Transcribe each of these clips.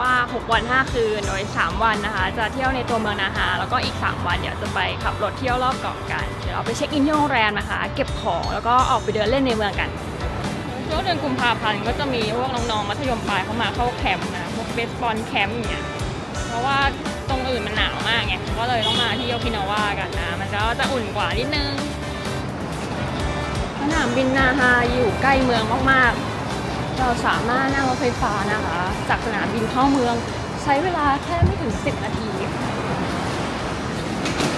ว่า 6 วัน 5 คืน โดย 3 วันนะคะ จะเที่ยวในตัวเมืองนาฮาแล้วก็อีก 3 วันเดี๋ยวจะไปขับรถเที่ยวรอบเกาะกัน เดี๋ยวเราไปเช็คอินที่โรงแรมนะคะ เก็บของแล้วก็ออกไปเดินเล่นในเมืองกันช่วงเดือนกุมภาพันธ์ก็จะมีพวกน้องๆมัธยมปลายเข้ามาเข้าแคมป์นะพวกเบสบอลแคมป์อย่างเงี้ยเพราะว่าตรงอื่นมันหนาวมากไงก็เลยต้องมาที่โอกินาวากันนะ มันก็จะอุ่นกว่านิดนึงสนามบินนาฮาอยู่ใกล้เมืองมากๆ เราสามารถนั่งรถไฟฟ้านะคะ จากสนามบินเข้าเมืองใช้เวลาแค่ไม่ถึง 10 นาที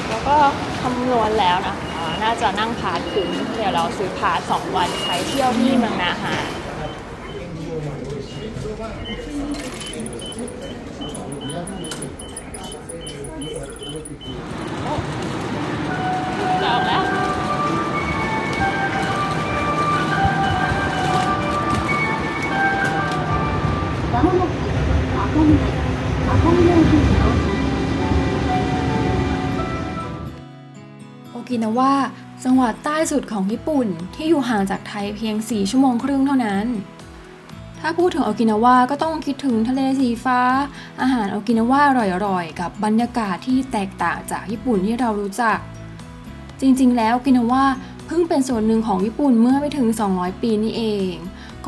แล้วก็คำนวณแล้วนะคะ น่าจะนั่งพาสคุ้มเดี๋ยวเราซื้อพาส2วันใช้เที่ยวที่เมืองนาหา กินาวาจังหวัดใต้สุดของญี่ปุ่นที่อยู่ห่างจากไทยเพียง 4 ชั่วโมงครึ่งเท่านั้น ถ้าพูดถึงโอกินาวาก็ต้องคิดถึงทะเลสีฟ้า อาหารโอกินาวาอร่อยๆ กับบรรยากาศที่แตกต่างจากญี่ปุ่นที่เรารู้จัก จริงๆ แล้วโอกินาวาเพิ่งเป็นส่วนหนึ่งของญี่ปุ่นเมื่อไม่ถึง 200 ปีนี่เอง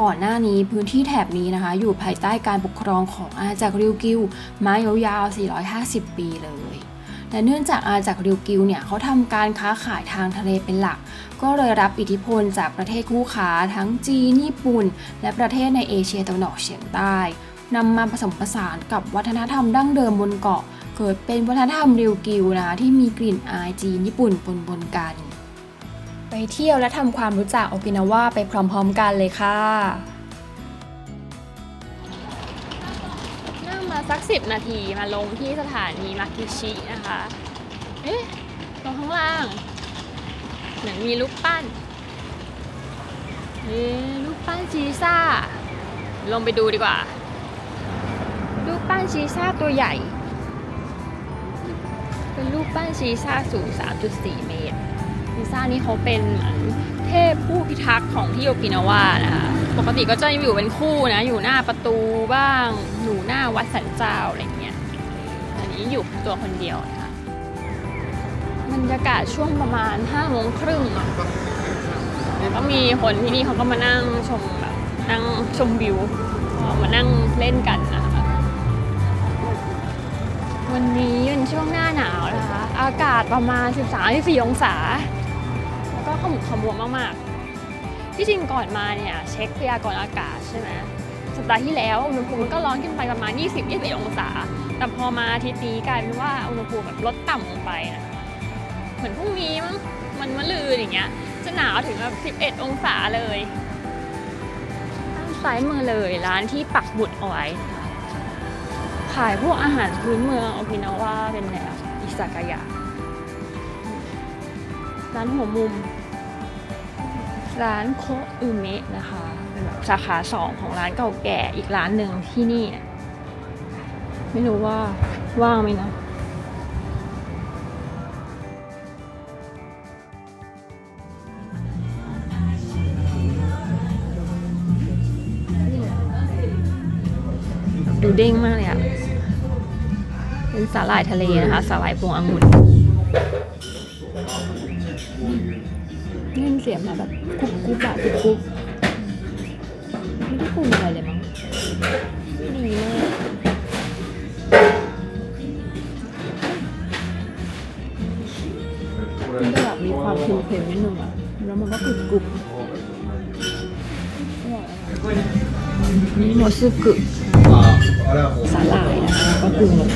ก่อนหน้านี้พื้นที่แถบนี้นะคะ อยู่ภายใต้การปกครองของอาณาจักรริวกิวมายาวๆ450 ปีเลย และเนื่องจากอาณาจักรริวกิวเนี่ยเขาทำการค้าขายทางทะเลเป็นหลัก ก็เลยรับอิทธิพลจากประเทศคู่ค้าทั้งจีนญี่ปุ่น และประเทศในเอเชียตะวันออกเฉียงใต้นำมาผสมผสานกับวัฒนธรรมดั้งเดิมบนเกาะ เกิดเป็นวัฒนธรรมริวกิวนะคะที่มีกลิ่นอายจีนญี่ปุ่นปนๆกัน ไปเที่ยวและทำความรู้จักโอกินาวาไปพร้อมๆกันเลยค่ะ มาสักสิบนาทีมาลงที่สถานีมากิชินะคะ เอ๊ะตรงข้างล่าง เหมือนมีรูปปั้นเอ๊ะรูปปั้นชีซ่า ลงไปดูดีกว่า รูปปั้นชีซ่าตัวใหญ่ เป็นรูปปั้นชีซ่าสูง 3.4 เมตรชีซ่านี่เขาเป็นเหมือนเทพผู้พิทักษ์ของที่โอกินาวานะคะ ปกติก็จะอยู่เป็นคู่นะ อยู่หน้าประตูบ้าง อยู่หน้าวัดสันเจ้าอะไรเงี้ยอันนี้อยู่ตัวคนเดียวนะคะบรรยากาศช่วงประมาณ5โมงครึ่งอะก็มีคนที่นี่เขาก็มานั่งชมแบบนั่งชมวิวมานั่งเล่นกันนะคะวันนี้เป็นช่วงหน้าหนาวนะคะ อากาศประมาณ 13-14 องศา แล้วก็ขมุกขมัวมากๆ ที่จริงก่อนมาเนี่ยเช็คพยากรณ์อากาศใช่ไหมสัปดาห์ที่แล้วอุณหภูมิมันก็ร้อนขึ้นไปประมาณ 20-21 องศา แต่พอมาอาทิตย์นี้กลายเป็นว่าอุณหภูมิแบบลดต่ำลงไปนะเหมือนพรุ่งนี้มั้งมันมะลืนอย่างเงี้ย จะหนาวถึงแบบ11 องศาเลยด้านซ้ายมือเลยร้านที่ปักหมุดเอาไว้ ขายพวกอาหารพื้นเมืองโอกินาวาเป็นแบบอิซากายะร้านหัวมุม ร้านโคอุเมะนะคะเป็นแบบสาขาสองของร้านเก่าแก่อีกร้านหนึ่งที่นี่ ไม่รู้ว่าว่างไหมนะดูเด้งมากเลยอะเป็นสาหร่ายทะเลนะคะ สาหร่ายพวงองุ่น เล่นเสียงมาแบบกุบกุบแบบกุบไม่ได้ปรุงอะไรเลยมั้งดีมากมันจะแบบมีความเค็มๆนิดนึงอะแล้วมันก็กรุบกุบนี่โมซึกุสาหร่ายนะคะก็ปรุงลง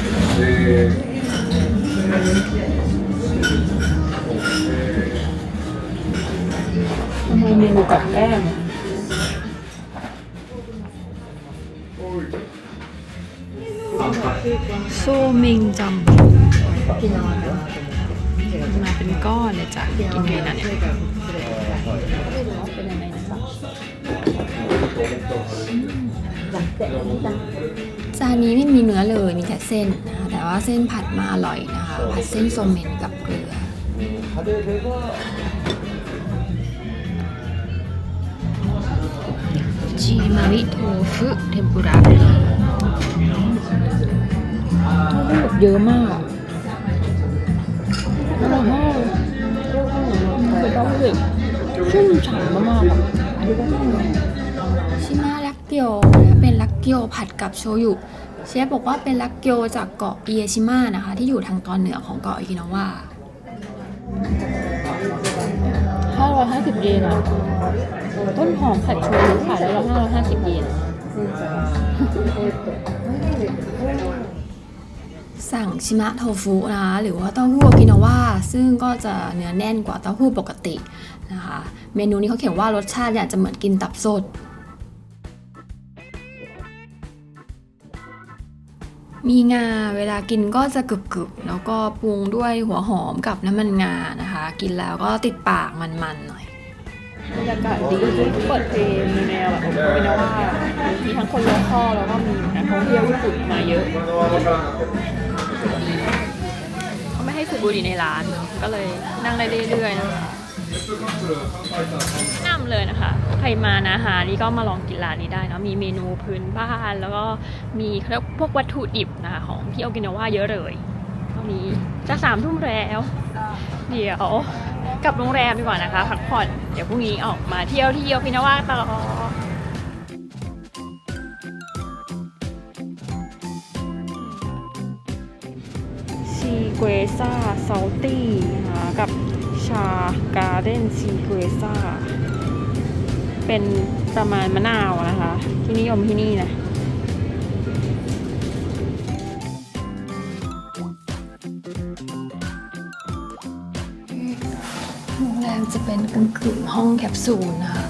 กับแก้มโซมิงจัมกินมาเป็นก้อนเลยจ้ะกินไงนะเนี่ยเป็นยังไงนะจานนี้ไม่มีเนื้อเลยมีแต่เส้นนะคะแต่ว่าเส้นผัดมาอร่อยนะคะ ผัดเส้นโซเมนกับเกลือ ชชีมาริโทฟุเทมปุระนะคะแบบเยอะมากอะอร่อยมากคือต้องรู้สึกชุ่มฉ่ำมากๆแบบดูได้เลยชิมาลักเกียวนะคะเป็นลักเกียวผัดกับโชยุเชฟบอกว่าเป็นลักเกียวจากเกาะเอียชิมะนะคะ ที่อยู่ทางตอนเหนือของเกาะโอกินาวาห้าร้อยห้าสิบเยนอะ ต้นหอมผัดโชยุขายได้ละห้าร้อยห้าสิบเยนสั่งชิมะโทฟุนะคะหรือว่าเต้าหู้กินาวาซึ่งก็จะเนื้อแน่นกว่าเต้าหู้ปกตินะคะ เมนูนี้เขาเขียนว่ารสชาติเนี่ยจะเหมือนกินตับสดมีงาเวลากินก็จะกรึบๆ แล้วก็ปรุงด้วยหัวหอมกับน้ำมันงานะคะ กินแล้วก็ติดปากมันๆหน่อย บรรยากาศดีเปิดเพลงแนวแบบโอเปว่ามีทั้งคนโลคอแล้วก็มีนักท่องเที่ยวญี่ปุ่นมาเยอะเขาไม่ให้สูบบุหรี่ในร้าน ก็เลยนั่งได้เรื่อยๆนะคะนำเลยนะคะ ใครมานะฮะนี่ก็มาลองกินร้านนี้ได้นะมีเมนูพื้นบ้านแล้วก็มีพวกวัตถุดิบนะคะของที่โอกินาว่าเยอะเลยตอนนี้จะสามทุ่มแล้ว เดี๋ยว กลับโรงแรมดีกว่านะคะพักผ่อนเดี๋ยวพรุ่งนี้ออกมาเที่ยวที่โอกินาว่าต่อซีเกวซ่าซอลตี้นะคะกับชาการ์เด้นซีเกวซ่าเป็นประมาณมะนาวนะคะ ที่นิยมที่นี่นะ กึ่งกึ่งห้องแคปซูลนะคะ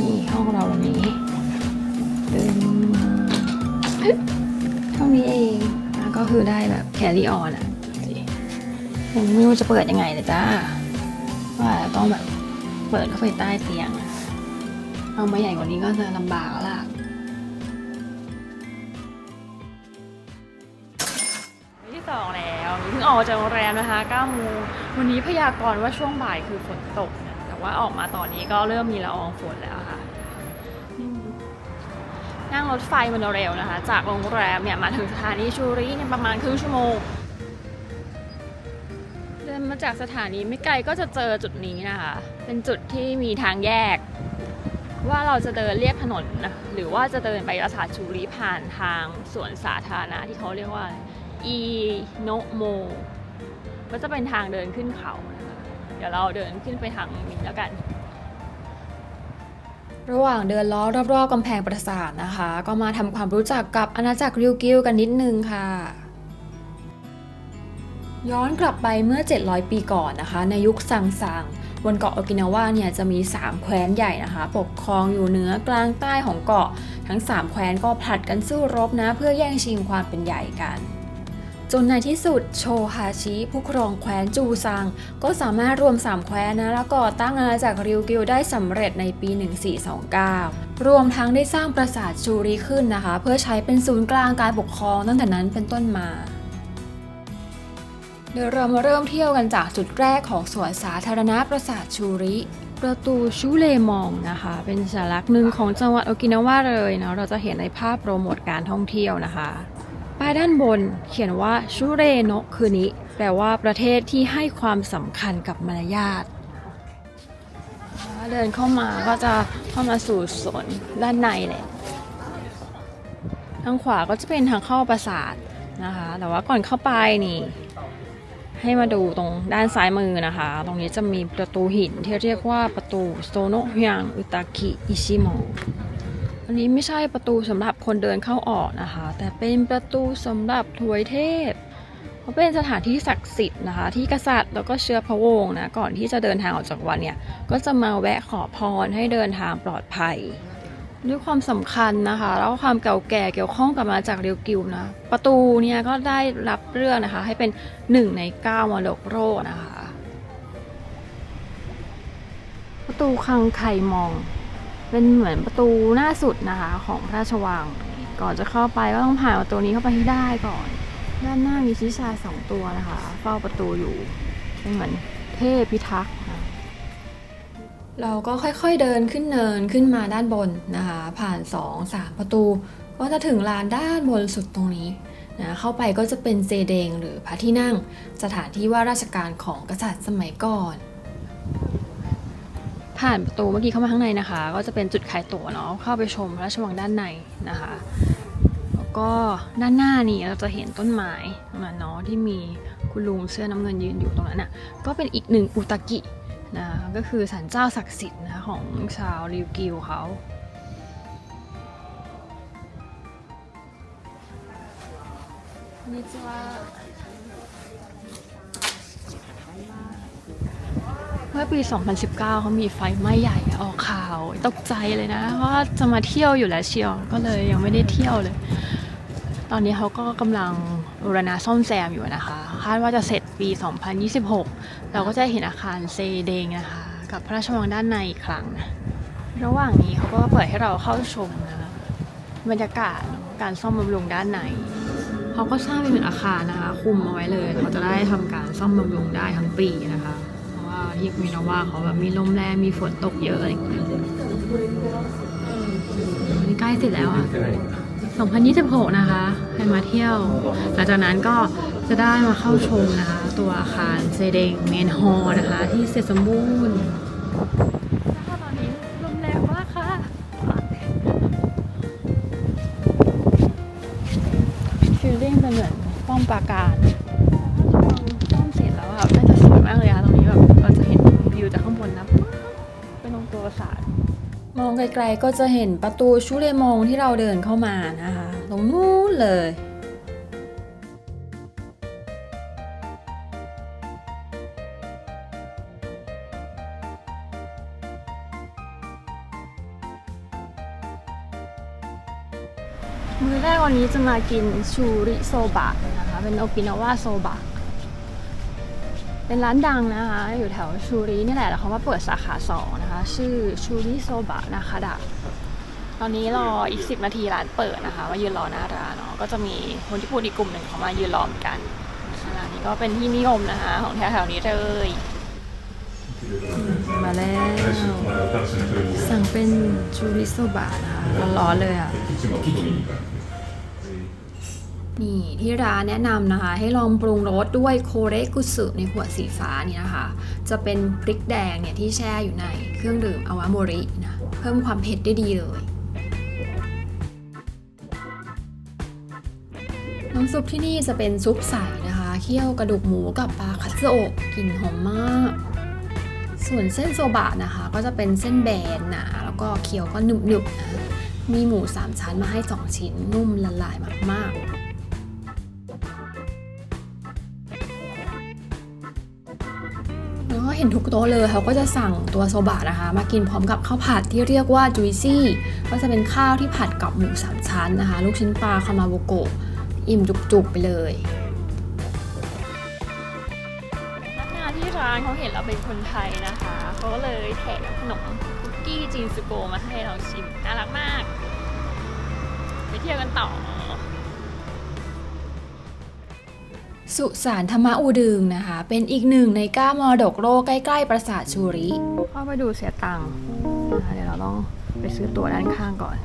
นี่ห้องเราวันนี้เดินเท่านี้เองแล้วก็คือได้แบบแครี่ออนอะสิยังไม่รู้จะเปิดยังไงเลยจ้าว่าต้องแบบเปิดเข้าไปใต้เตียง เอามาใหญ่กว่านี้ก็จะลำบากแล้วล่ะที่สองแล้วเพิ่งออกจากโรงแรมนะคะ9โมง วันนี้พยากรณ์ว่าช่วงบ่ายคือฝนตกนะแต่ว่าออกมาตอนนี้ก็เริ่มมีละอองฝนแล้วค่ะ นั่งรถไฟมาเร็วนะคะ จากโรงแรมเนี่ยมาถึงสถานีชูริเนี่ยประมาณครึ่งชั่วโมงเดินมาจากสถานีไม่ไกลก็จะเจอจุดนี้นะคะ เป็นจุดที่มีทางแยก ว่าเราจะเดินเรียบถนนนะหรือว่าจะเดินไปปราสาทชูริผ่านทางสวนสาธารณะที่เขาเรียกว่าอีโนโม ก็จะเป็นทางเดินขึ้นเขา เดี๋ยวเราเดินขึ้นไปทางนี้แล้วกัน ระหว่างเดินล้อรอบๆกำแพงปราสาทนะคะ ก็มาทำความรู้จักกับอาณาจักรริวกิวกันนิดนึงค่ะ ย้อนกลับไปเมื่อ 700 ปีก่อนนะคะ ในยุคซังซังบนเกาะโอกินาวาเนี่ยจะมี 3 แคว้นใหญ่นะคะ ปกครองอยู่เหนือกลางใต้ของเกาะ ทั้ง 3 แคว้นก็ผลัดกันสู้รบนะ เพื่อแย่งชิงความเป็นใหญ่กัน จนในที่สุดโชฮาชิ ผู้ครองแคว้นจูซัง ก็สามารถรวม 3 แคว้นนะแล้วก่อตั้งอาณาจักรริวกิวได้สำเร็จในปี 1429 รวมทั้งได้สร้างปราสาทชูริขึ้นนะคะ เพื่อใช้เป็นศูนย์กลางการปกครองตั้งแต่นั้นเป็นต้นมาเดี๋ยวเรามาเริ่มเที่ยวกันจากจุดแรกของสวนสาธารณะปราสาทชูริ ประตูชูเลมองนะคะ เป็นสัญลักษณ์หนึ่งของจังหวัดโอกินาวาเลยเนาะเราจะเห็นในภาพโปรโมทการท่องเที่ยวนะคะ ป้ายด้านบนเขียนว่าชูเรโนะคือนิแปลว่าประเทศที่ให้ความสำคัญกับมารยาทเดินเข้ามาก็จะเข้ามาสู่สวนด้านในแหละทางขวาก็จะเป็นทางเข้าปราสาทนะคะ แต่ว่าก่อนเข้าไปนี่ ให้มาดูตรงด้านซ้ายมือนะคะ ตรงนี้จะมีประตูหินที่เรียกว่าประตูโซโนฮยงอุตาคิอิชิโมะ อันนี้ไม่ใช่ประตูสำหรับคนเดินเข้าออกนะคะ แต่เป็นประตูสำหรับถวยเทพเขาเป็นสถานที่ศักดิ์สิทธิ์นะคะ ที่กษัตริย์แล้วก็เชื้อพระวงศ์นะก่อนที่จะเดินทางออกจากวัดเนี่ยก็จะมาแวะขอพรให้เดินทางปลอดภัย ด้วยความสำคัญนะคะ แล้วความเก่าแก่เกี่ยวข้องกับมาจากเรียวกิวนะประตูเนี่ยก็ได้รับเรื่องนะคะ ให้เป็นหนึ่งในเก้ามรดกโลกนะคะ ประตูคังไคมอง เป็นเหมือนประตูหน้าสุดนะคะของพระราชวัง ก่อนจะเข้าไปก็ต้องผ่านประตูนี้เข้าไปให้ได้ก่อน ด้านหน้ามีชิชาสองตัวนะคะ เฝ้าประตูอยู่ เป็นเหมือนเทพพิทักษ์เราก็ค่อยๆเดินขึ้นเนินขึ้นมาด้านบนนะคะ ผ่าน 2 3 ประตู ก็จะถึงลานด้านบนสุดตรงนี้นะเข้าไปก็จะเป็นเจเดงหรือพระที่นั่ง สถานที่ว่าราชการของกษัตริย์สมัยก่อน ผ่านประตูเมื่อกี้เข้ามาข้างในนะคะ ก็จะเป็นจุดขายตั๋วเนาะเข้าไปชมพระราชวังด้านในนะคะ แล้วก็ด้านหน้านี่เราจะเห็นต้นไม้ตรงนั้นเนาะที่มีคุณลุงเสื้อน้ำเงินยืนอยู่ตรงนั้นน่ะก็เป็นอีกหนึ่งอุตากินะก็คือศาลเจ้าศักดิ์สิทธิ์นะคะของชาวริวกิวเขา เมื่อปี 2019 เขามีไฟไหม้ใหญ่ออกข่าวตกใจเลยนะ เพราะว่าจะมาเที่ยวอยู่แล้วเชียวก็เลยยังไม่ได้เที่ยวเลย ตอนนี้เขาก็กำลังบูรณะซ่อมแซมอยู่นะคะ คาดว่าจะเสร็จปี 2026 เราก็จะเห็นอาคารเซเดงนะคะ กับพระราชวังด้านในอีกครั้งนะระหว่างนี้เขาก็เปิดให้เราเข้าชมนะคะบรรยากาศการซ่อมบำรุงด้านในเขาก็สร้างเป็นอนอาคารนะคะ คุมเอาไว้เลยเขาจะได้ทำการซ่อมบำรุงได้ทั้งปีนะคะ เพราะว่าที่มินาว่าเขาแบบมีลมแรงมีฝนตกเยอะอะไรอย่างเงี้ยอันนี้ใกล้เสร็จแล้วอะ2026 นะคะใครมาเที่ยว หลังจากนั้นก็จะได้มาเข้าชมนะคะ ตัวอาคารเซเดงเมนฮอลนะคะ ที่เสร็จสมบูรณ์ตอนนี้ลมแรงมากค่ะฟิลลิ่งเป็นเหมือนป้อมปราการป้อมเสร็จแล้วอะน่าจะสวยมากเลยอะ ป็นตรงตัวปราสาท มองไกลๆก็จะเห็นประตูชุเลมงที่เราเดินเข้ามานะคะ ตรงนู้นเลยมื้อแรกวันนี้จะมากินชูริโซบะนะคะ เป็นโอกินาวาโซบะ เป็นร้านดังนะคะ อยู่แถวชูรินี่แหละแล้วเขามาเปิดสาขาสองนะคะ ชื่อชูริโซบะนะคะดะตอนนี้รออีก 10 นาทีร้านเปิดนะคะมายืนรอหน้าร้านเนาะก็จะมีคนญี่ปุ่นอีกกลุ่มหนึ่งเขามายืนรอเหมือนกันร้านนี้ก็เป็นที่นิยมนะคะ ของแถวๆนี้เลยมาแล้วสั่งเป็นชูริโซบะนะคะร้อนๆเลยอะ นี่ที่ร้านแนะนำนะคะ ให้ลองปรุงรสด้วยโคเรกุสึในขวดสีฟ้านี่นะคะ จะเป็นพริกแดงเนี่ยที่แช่อยู่ในเครื่องดื่มอาวาโมรินะเพิ่มความเผ็ดได้ดีเลย น้ำซุปที่นี่จะเป็นซุปใสนะคะเคี่ยวกระดูกหมูกับปลาคัตสึโอะกลิ่นหอมมาก ส่วนเส้นโซบะนะคะ ก็จะเป็นเส้นแบนหนาแล้วก็เคี้ยวก็หนึบๆนะมีหมู 3 ชั้นมาให้ 2 ชิ้นนุ่มละลายมากๆ เห็นทุกโต๊ะเลยเขาก็จะสั่งตัวโซบะนะคะ มากินพร้อมกับข้าวผัดที่เรียกว่าจุยซี่ก็จะเป็นข้าวที่ผัดกับหมู3ชั้นนะคะ ลูกชิ้นปลาคามาโบโกะอิ่มจุกๆไปเลยพนักงานที่ร้านเขาเห็นเราเป็นคนไทยนะคะเขาก็เลยแถมขนมคุกกี้จีนสุโกมาให้เราชิมน่ารักมาก ไปเที่ยวกันต่อ สุสานธรรมอูดึงนะคะ เป็นอีกหนึ่งในก้ามรดกโลกใกล้ ๆ ปราสาทชูริ เข้าไปดูเสียตังค์นะคะเดี๋ยวเราต้องไปซื้อตั๋วด้านข้างก่อน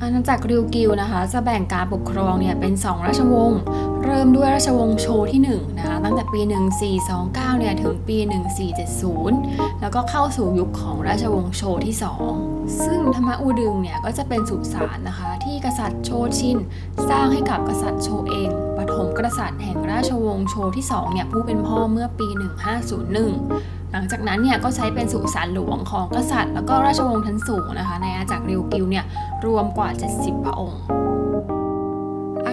อาณาจักรริวกิวนะคะ จะแบ่งการปกครองเนี่ยเป็น 2 ราชวงศ์ เริ่มด้วยราชวงศ์โชที่1นะคะตั้งแต่ปี 1429 เนี่ยถึงปี 1470 แล้วก็เข้าสู่ยุคของราชวงศ์โชที่ 2 ซึ่งธรรมอูดึงเนี่ยก็จะเป็นสุสานนะคะที่ กษัตริย์โชชิน สร้างให้กับกษัตริย์โชเองปฐมกษัตริย์แห่งราชวงศ์โชที่2เนี่ยผู้เป็นพ่อเมื่อปี 1501 หลังจากนั้นเนี่ยก็ใช้เป็นสุสานหลวงของกษัตริย์ แล้วก็ราชวงศ์ชั้นสูงนะคะในอาณาจักรริวกิวเนี่ยรวมกว่า 70 พระองค์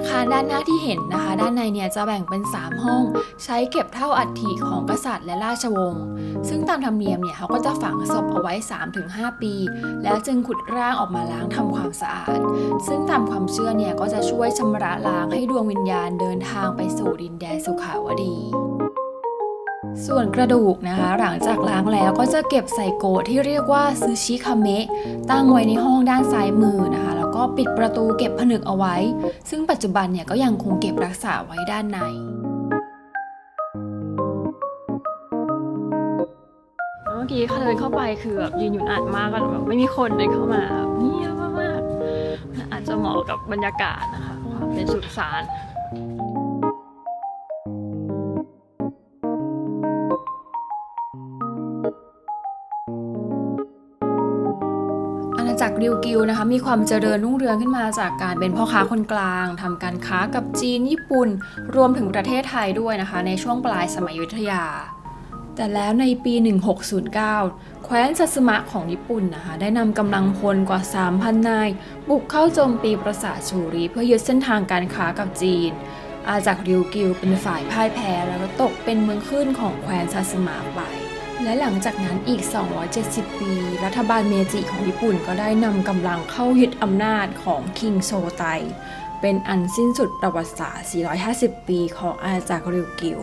อาคารด้านหน้าที่เห็นนะคะ ด้านในเนี่ยจะแบ่งเป็น 3 ห้อง ใช้เก็บเท่าอัฐิของกษัตริย์และราชวงศ์ซึ่งตามธรรมเนียมเนี่ยเขาก็จะฝังศพเอาไว้ 3-5 ปี แล้วจึงขุดร่างออกมาล้างทำความสะอาด ซึ่งตามความเชื่อเนี่ยก็จะช่วยชำระล้างให้ดวงวิญญาณเดินทางไปสู่ดินแดนสุขาวดีส่วนกระดูกนะคะ หลังจากล้างแล้วก็จะเก็บใส่โกะที่เรียกว่าซูชิคาเมะตั้งไว้ในห้องด้านซ้ายมือนะคะ ก็ปิดประตูเก็บผนึกเอาไว้ ซึ่งปัจจุบันเนี่ยก็ยังคงเก็บรักษาไว้ด้านในเมื่อกี้เดินเข้าไปคือแบบยืนอยู่นานมากก็แบบไม่มีคนเลยเข้ามาเงียบมากๆอาจจะเหมาะกับบรรยากาศนะคะความเป็นสุสาน ริวกิวนะคะมีความเจริญรุ่งเรืองขึ้นมาจากการเป็นพ่อค้าคนกลางทำการค้ากับจีนญี่ปุ่น รวมถึงประเทศไทยด้วยนะคะ ในช่วงปลายสมัยยุทธยา แต่แล้วในปี 1609 แคว้นซัตสมะของญี่ปุ่นนะคะได้นำกำลังพลกว่า 3,000 นาย บุกเข้าโจมตีปราสาทชูรี เพื่อยึดเส้นทางการค้ากับจีน อาณากริวกิวเป็นฝ่ายพ่ายแพ้แล้วก็ตกเป็นเมืองขึ้นของแคว้นซัตสมะไป และหลังจากนั้นอีก 270 ปี รัฐบาลเมจิของญี่ปุ่นก็ได้นำกำลังเข้ายึดอำนาจของคิงโซไต เป็นอันสิ้นสุดประวัติศาสตร์ 450 ปีของอาณาจักรริวกิว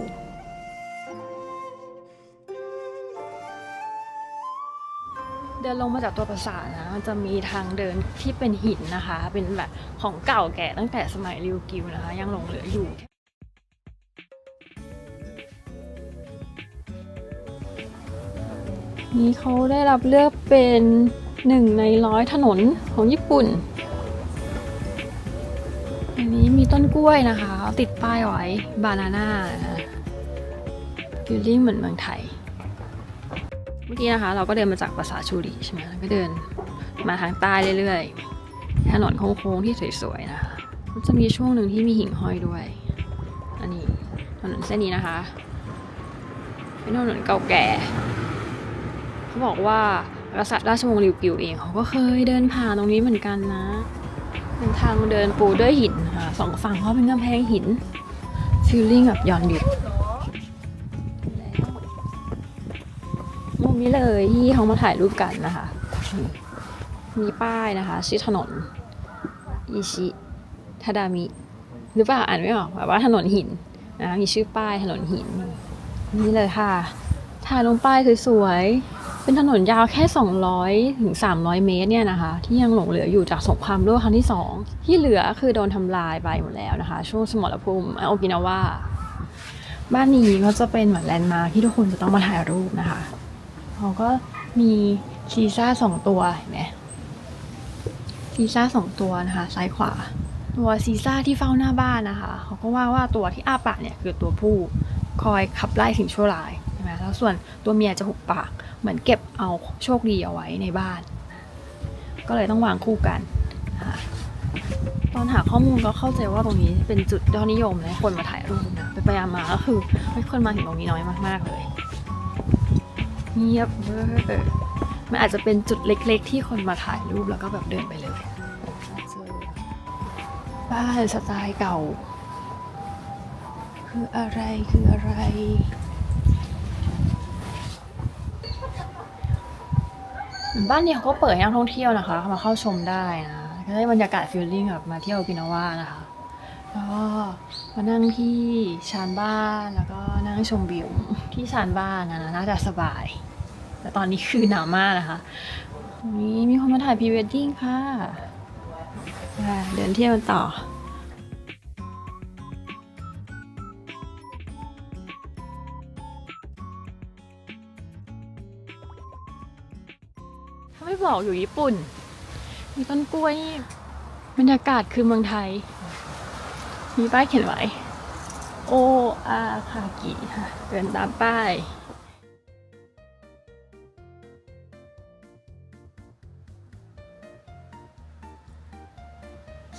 เดินลงมาจากตัวปราสาทนะมันจะมีทางเดินที่เป็นหินนะคะ เป็นแบบของเก่าแก่ตั้งแต่สมัยริวกิวนะคะ ยังหลงเหลืออยู่ นี่เขาได้รับเลือกเป็นหนึ่งในร้อยถนนของญี่ปุ่น อันนี้มีต้นกล้วยนะคะติดป้ายไว้บานาน่าฟิลลิ่งเหมือนเมืองไทย เมื่อกี้นะคะ เราก็เดินมาจากปราสาทชูริใช่ไหมแล้วก็เดินมาทางใต้เรื่อยๆ ถนนโค้งๆที่สวยๆนะคะมันจะมีช่วงหนึ่งที่มีหิ่งห้อยด้วย อันนี้ถนนเส้นนี้นะคะ เป็นถนนเก่าแก่ เขาบอกว่ากษัตริย์ราชวงศ์ริวกิวเองเขาก็เคยเดินผ่านตรงนี้เหมือนกันนะเป็นทางเดินปูด้วยหินค่ะสองฝั่งเขาเป็นกำแพงหินฟีลลิ่งแบบย้อนยุคมุมนี้เลยที่เขามาถ่ายรูปกันนะคะ มีป้ายนะคะชื่อถนนอิชิทาดามิหรือเปล่าอ่านไม่ออกแบบว่าถนนหินนะมีชื่อป้ายถนนหิน นี่เลยค่ะถ่ายลงป้ายสวยๆ เป็นถนนยาวแค่ 200ถึง300 เมตรเนี่ยนะคะ ที่ยังหลงเหลืออยู่จากสงครามโลกครั้งที่ 2 ที่เหลือคือโดนทำลายไปหมดแล้วนะคะ ช่วงสมรภูมิโอกินาวาบ้านนี้ก็จะเป็นเหมือนแลนด์มาร์คที่ทุกคนจะต้องมาถ่ายรูปนะคะเขาก็มีซีซ่าสองตัวเห็นไหมซีซ่าสองตัวนะคะซ้ายขวา ตัวซีซ่าที่เฝ้าหน้าบ้านนะคะ เขาก็ว่าว่าตัวที่อ้าปากเนี่ยคือตัวผู้คอยขับไล่สิ่งชั่วร้าย แล้วส่วนตัวเมียจะหุบปาก เหมือนเก็บเอาโชคดีเอาไว้ในบ้าน ก็เลยต้องวางคู่กันตอนหาข้อมูลก็เข้าใจว่าตรงนี้เป็นจุดยอดนิยมเลยคนมาถ่ายรูปนะไปไปมาก็คือไม่คนมาถึงตรงนี้น้อยมากๆเลยเงียบเวอร์มันอาจจะเป็นจุดเล็ก ๆ ที่คนมาถ่ายรูปแล้วก็แบบเดินไปเลยบ้านสไตล์เก่า คืออะไรคืออะไร บ้านเนี่ยเขาก็เปิดให้นักท่องเที่ยวนะคะ มาเข้าชมได้นะก็ได้บรรยากาศฟิลลิ่งแบบมาเที่ยวกินาวานะคะแล้วก็มานั่งที่ชานบ้านแล้วก็นั่งชมวิวที่ชานบ้านนะน่าจะสบาย แต่ตอนนี้คือหนาวมากนะคะวันนี้มีคนมาถ่ายพรีเวดดิ้งค่ะ เดินเที่ยวกันต่อ ถ้าไม่บอกอยู่ญี่ปุ่น มีต้นกล้วยบรรยากาศคือเมืองไทย มีป้ายเขียนไว้ โออาคากิค่ะ เดินตามป้าย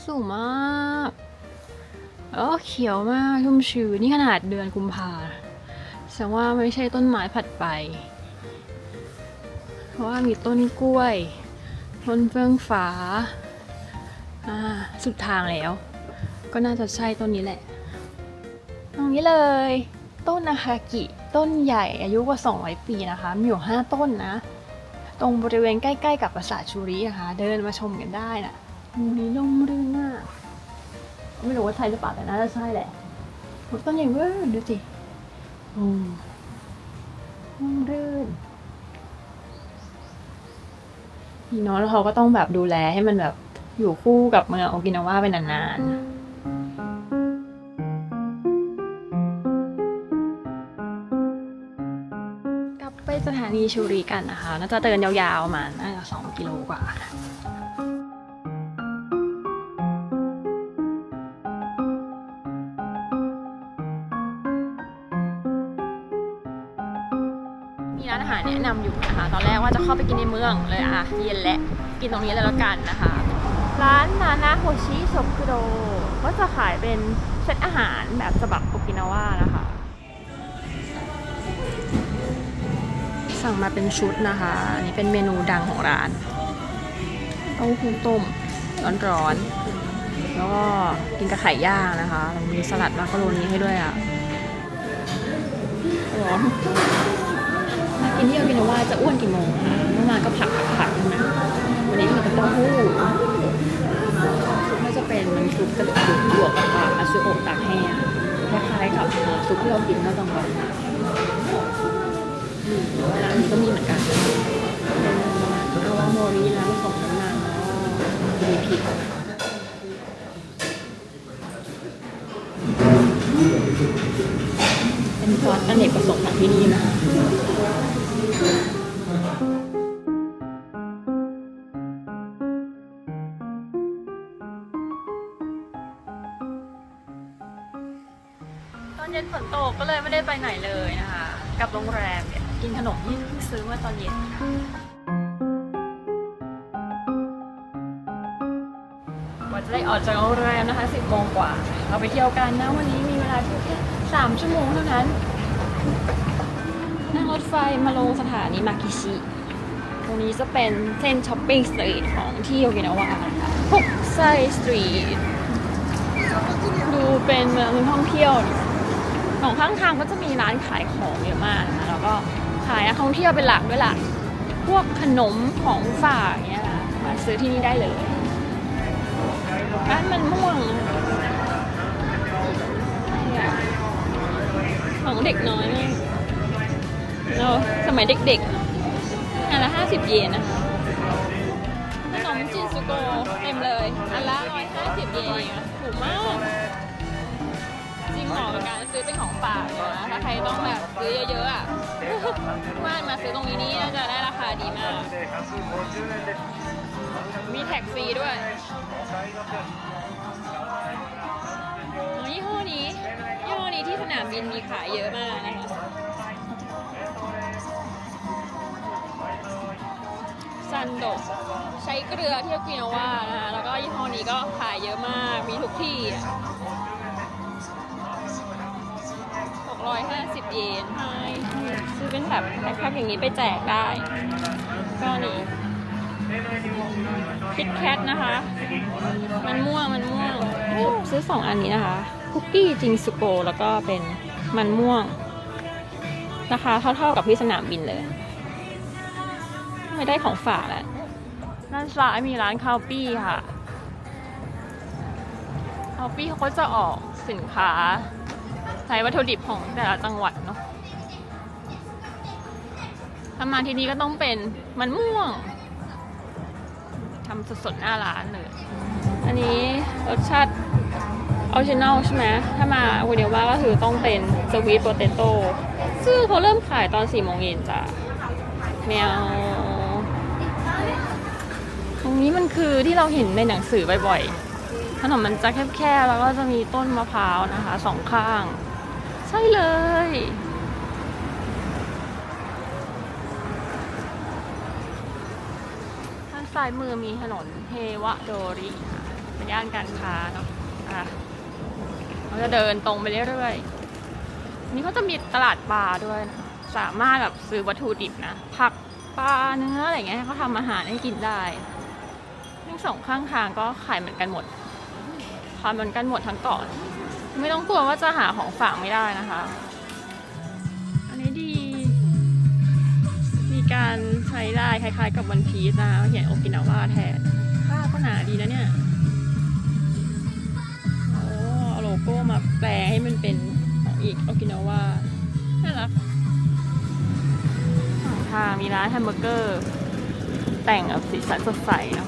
สูงมากโอ้เขียวมากชุ่มชื้นนี่ขนาดเดือนกุมภาแสดงว่าไม่ใช่ต้นไม้ผัดไป ราะว่ามีต้นกล้วย ต้นเฟื่องฟ้าอ่าสุดทางแล้ว ก็น่าจะใช่ต้นนี้แหละ ตรงนี้เลย ต้นนาคากิต้นใหญ่อายุกว่า 200 ปีนะคะ มีอยู่ 5 ต้นนะ ตรงบริเวณใกล้ ๆ กับปราสาทชูรินะคะ เดินมาชมกันได้นะมุมนี้ร่มรื่นมาก ไม่รู้ว่าใช่หรือเปล่าแต่น่าจะใช่แหละต้นใหญ่เว้ยดูสิอืมร่มรื่น พี่น้องแล้วเขาก็ต้องแบบดูแลให้มันแบบอยู่คู่กับเมืองโอกินาวาไปนานๆ กลับไปสถาานีชูริกันนะคะ น่าจะเดินยาวๆมาน่าจะสองกิโลกว่า มีร้านอาหารแนะนำอยู่นะคะ ตอนแรกว่าจะเข้าไปกินในเมืองเลยอะเย็นและกินตรงนี้เลยแล้วกันนะคะ ร้านนานาโฮชิซบคุโดก็จะขายเป็นเซตอาหารแบบฉบับโอกินาวานะคะ สั่งมาเป็นชุดนะคะอันนี้เป็นเมนูดังของร้านเต้าหู้ต้มร้อนๆแล้วก็กินกับไข่ย่างนะคะแล้วมีสลัดมาคาโรนีให้ด้วยอะร้อนมา กินเที่โอกินาวาจะอ้วนกี่โมงคะเมื่อวานก็ผักผักผักใช่ไหมวันนี้มีกับเต้าหู้ซุปก็จะเป็นมันซุปกระดูกบวกกับผักอาซุโอะตากแห้งคล้ายๆกับซุปที่เรากินเมื่อกลางวันร้านนี้ก็มีเหมือนกันเป็นอาวาโมรินะผสมน้ำมันมีพริกเป็นซอสอเนกประสงค์ของที่นี่นะ ไหนเลยนะคะ กับโรงแรมเนี่ยกินขนมที่เพิ่งซื้อเมื่อตอนเย็นกว่าจะได้ออกจากโรงแรมนะคะ 10โมงกว่า เราไปเที่ยวกันนะวันนี้มีเวลาเที่ยวแค่3ชั่วโมงเท่านั้น นั่งรถไฟมาลงสถานีมากิชิ ตรงนี้จะเป็นเส้นช้อปปิ้งสตรีทของที่โอกินาวานะคะฮุกไซสตรีทดูเป็นเมืองท่องเที่ยวนี่ สองข้างทางก็จะมีร้านขายของเยอะมากนะแล้วก็ขายนักท่องเที่ยวเป็นหลักด้วยล่ะ พวกขนมของฝากเนี้ยนะมาซื้อที่นี่ได้เลยร้านมันม่วงเนี่ยของเด็กน้อยมากเราสมัยเด็กๆอันละห้าสิบเยนนะคะขนมจินซุโกเต็มเลยอันละร้อยห้าสิบเยนถูกมาก จริงเหมาะกับการซื้อเป็นของฝากนะถ้าใครต้องแบบซื้อเยอะๆอะว่านมาซื้อตรงนี้นี่น่าจะได้ราคาดีมาก มีแท็กฟรีด้วยยี่ห้อนี้ยี่ห้อนี้ที่สนามบินมีขายเยอะมากนะคะซันโดใช้เกลือที่โอกินาวานะคะแล้วก็ยี่ห้อนี้ก็ขายเยอะมากมีทุกที่ อะ650 เยนใช่ซื้อเป็นแบบแพ็คๆอย่างนี้ไปแจกได้ ก็นี่คิดแคทนะคะ มันม่วงมันม่วง ซื้อสองอันนี้นะคะ คุกกี้จิงสุโก แล้วก็เป็นมันม่วง ราคาเท่าๆกับที่สนามบินเลย ไม่ได้ของฝากแล้วด้านซ้ายมีร้านคาวปี้ค่ะคาวปี้เขาก็จะออกสินค้า ใช้วัตถุดิบของแต่ละจังหวัดเนาะถ้ามาที่นี่ก็ต้องเป็นมันม่วงทำสดๆหน้าร้านเลย อันนี้รสชาติออริจินัลใช่ไหมถ้ามาวันเดียวว่าก็คือต้องเป็นสวีทโปเตโต้ซึ่งเขาเริ่มขายตอน4โมงเย็นจ้ะแมว ตรงนี้มันคือที่เราเห็นในหนังสือบ่อยๆถนนมันจะแคบๆ แล้วก็จะมีต้นมะพร้าวนะคะสองข้าง ใช่เลยด้านซ้ายมือมีถนนเฮวะโดริค่ะเป็นย่านการค้าเนาะอะเราจะเดินตรงไปเรื่อยๆ นี่เขาจะมีตลาดปลาด้วยนะสามารถแบบซื้อวัตถุดิบนะ ผักปลาเนื้ออะไรเงี้ยเขาทำอาหารให้กินได้ ทั้งสองข้างทางก็ขายเหมือนกันหมดขายเหมือนกันหมดทั้งเกาะ ไม่ต้องกลัวว่าจะหาของฝากไม่ได้นะคะ อันนี้ดี มีการใช้ลายคล้ายๆ กับวันพีซนะคะเขียนโอกินาว่าแทนผ้าก็หนาดีนะเนี่ยโอ้เอาโลโก้มาแปลให้มันเป็นของอีกโอกินาว่าน่ารักทางมีร้านแฮมเบอร์เกอร์ แต่งแบบสีสันสดใสนะ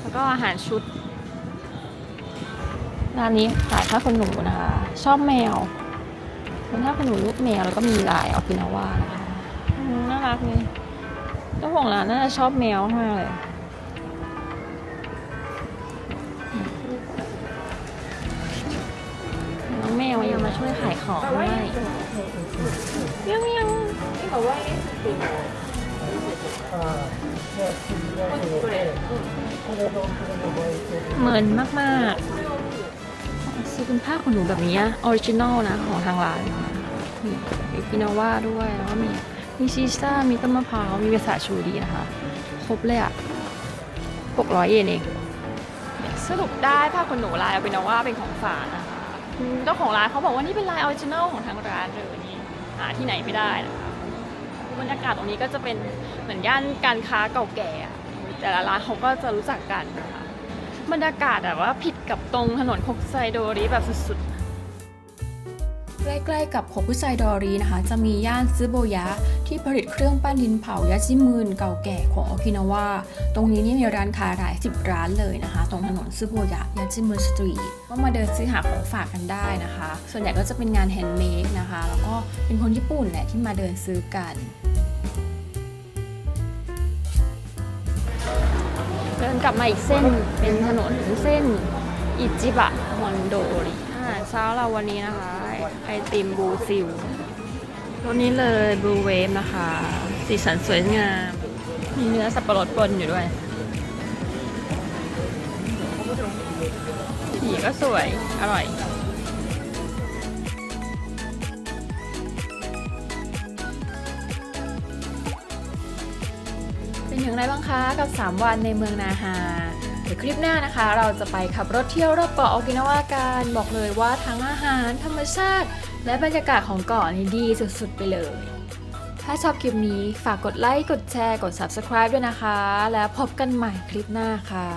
แล้วก็อาหารชุด ร้านนี้ขายผ้าขนหนูนะคะ ชอบแมวเป็นผ้าขนหนูรูปแมวแล้วก็มีลายออกินาว่านะคะน่ารักเลยเจ้าของร้านน่าจะชอบแมวมากเลยน้องแมวยังมาช่วยขายของด้วยยังยังเหมือนมากๆ ซื้อเป็นผ้าขนหนูแบบนี้ออริจินอลนะของทางร้านมีมีพินาว่าด้วยแล้วก็มีมีชีซ่ามีต้นมะพร้าวมีเวสาชูดีนะคะ ครบเลยอะ600 เยนเองสรุปได้ผ้าขนหนูลายอาบินาว่าเป็นของฝากนะคะเจ้าของร้านเขาบอกว่านี่เป็นลายออริจินัลของทางร้านเลยนี่หาที่ไหนไม่ได้นะคะบรรยากาศตรงนี้ก็จะเป็นเหมือนย่านการค้าเก่าแก่อะแต่ละร้านเขาก็จะรู้จักกันนะคะ บรรยากาศแบบว่าผิดกับตรงถนนคกไซโดริแบบสุดใกล้ๆกับโคคุไซดอรีนะคะ จะมีย่านซึโบยะ ที่ผลิตเครื่องปั้นดินเผายาชิมืนเก่าแก่ของโอกินาวา ตรงนี้นี่มีร้านค้าหลายสิบร้านเลยนะคะ ตรงถนนซึโบยะยาชิมืนสตรีทก็มาเดินซื้อหาของฝากกันได้นะคะ ส่วนใหญ่ก็จะเป็นงานแฮนด์เมดนะคะ แล้วก็เป็นคนญี่ปุ่นแหละที่มาเดินซื้อกัน ดินกลับมาอีกเส้นเป็นถนนเส้นอิจิบะมอนโดริอาหารเช้าเราวันนี้นะคะ ไอติมบูซิลตัวนี้เลยบลูเวฟนะคะ สีสันสวยงาม มีเนื้อสับปะรดปนอยู่ด้วย สีก็สวย อร่อย อย่างไรบ้างคะกับ 3 วันในเมืองนาฮาเดี๋ยวคลิปหน้านะคะ เราจะไปขับรถเที่ยวรอบเกาะโอกินาวากันบอกเลยว่าทั้งอาหารธรรมชาติ และบรรยากาศของเกาะนี่ดีสุดๆไปเลย ถ้าชอบคลิปนี้ฝากกดไลค์กดแชร์กด Subscribe ด้วยนะคะ แล้วพบกันใหม่คลิปหน้าค่ะ